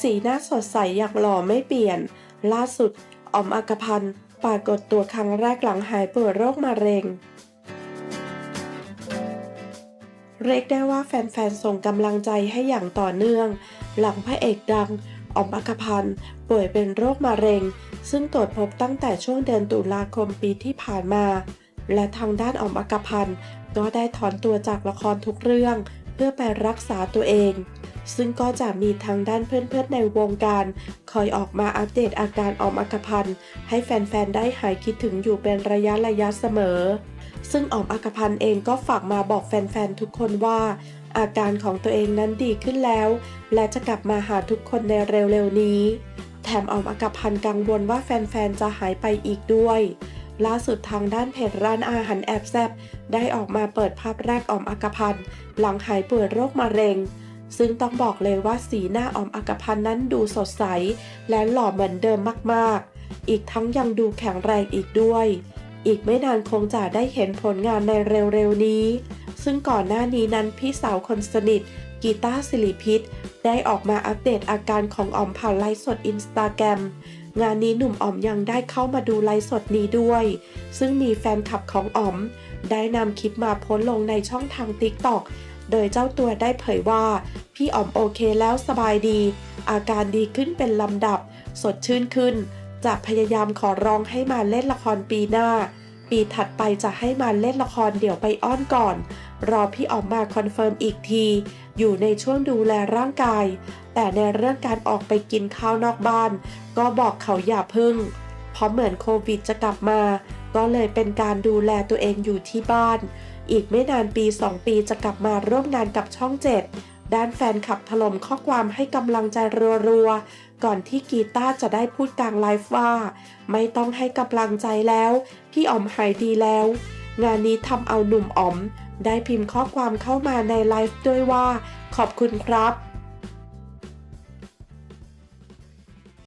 สีหน้าสดใสอยางหล่อไม่เปลี่ยน ล่าสุดอมอักพันธ์ปรากฏตัวครั้งแรกหลังหายป่วยโรคมะเร็ง เรียกได้ว่าแฟนๆ ส่งกำลังใจให้อย่างต่อเนื่อง หลังพระเอกดังออมอักพันธ์ป่วยเป็นโรคมะเร็ง ซึ่งตรวจพบตั้งแต่ช่วงเดือนตุลาคมปีที่ผ่านมา และทางด้านออมอกพันธ์ก็ได้ถอนตัวจากละครทุกเรื่อง เพื่อไปรักษาตัวเอง ซึ่งก็จะมีทางด้านเพื่อนๆในวงการ คอยออกมาอัปเดตอาการออมอกพันธ์ให้แฟนๆได้หายคิดถึงอยู่เป็นระยะระยะเสมอ ซึ่งออมอกพันธ์เองก็ฝากมาบอกแฟนๆทุกคนว่า อาการของตัวเองนั้นดีขึ้นแล้ว และจะกลับมาหาทุกคนในเร็วๆนี้ แถมออมอกพันธ์กังวลว่าแฟนๆจะหายไปอีกด้วย ล่าสุดทางด้านเพจร้านอาหารแอบแซบได้ออกมาเปิดภาพแรกออมอักพันธ์หลังหายป่วยโรคมะเร็ง ซึ่งต้องบอกเลยว่าสีหน้าออมอักพันธ์นั้นดูสดใส และหล่อเหมือนเดิมมากๆ อีกทั้งยังดูแข็งแรงอีกด้วย อีกไม่นานคงจะได้เห็นผลงานในเร็วๆนี้ ซึ่งก่อนหน้านี้นั้นพี่สาวคนสนิทกีตาร์สิริพิษได้ออกมาอัปเดตอาการของออมผ่านไลฟ์สดอินสตาแกรมงานนี้หนุ่มออมยังได้เข้ามาดูไลฟ์สดนี้ด้วย ซึ่งมีแฟนคลับของออม ได้นำคลิปมาโพสลงในช่องทาง TikTok โดยเจ้าตัวได้เผยว่า พี่อ๋อมโอเคแล้วสบายดี อาการดีขึ้นเป็นลำดับ สดชื่นขึ้น จะพยายามขอร้องให้มาเล่นละครปีหน้า ปีถัดไปจะให้มาเล่นละครเดี๋ยวไปอ้อนก่อน รอพี่ออมมาคอนเฟิร์มอีกที อยู่ในช่วงดูแลร่างกาย แต่ในเรื่องการออกไปกินข้าวนอกบ้าน ก็บอกเขาอย่าพึ่ง เพราะเหมือนโควิดจะกลับมา ก็เลยเป็นการดูแลตัวเองอยู่ที่บ้าน อีกไม่นานปี 2 ปีจะกลับมาร่วมงานกับช่อง7 ด้านแฟนคลับถล่มข้อความให้กำลังใจรัวๆ ก่อนที่กีตาร์จะได้พูดกลางไลฟ์ว่า ไม่ต้องให้กำลังใจแล้ว พี่อ๋อมหายดีแล้ว งานนี้ทำเอาหนุ่มอ๋อม ได้พิมพ์ข้อความเข้ามาในไลฟ์ด้วยว่า ขอบคุณครับ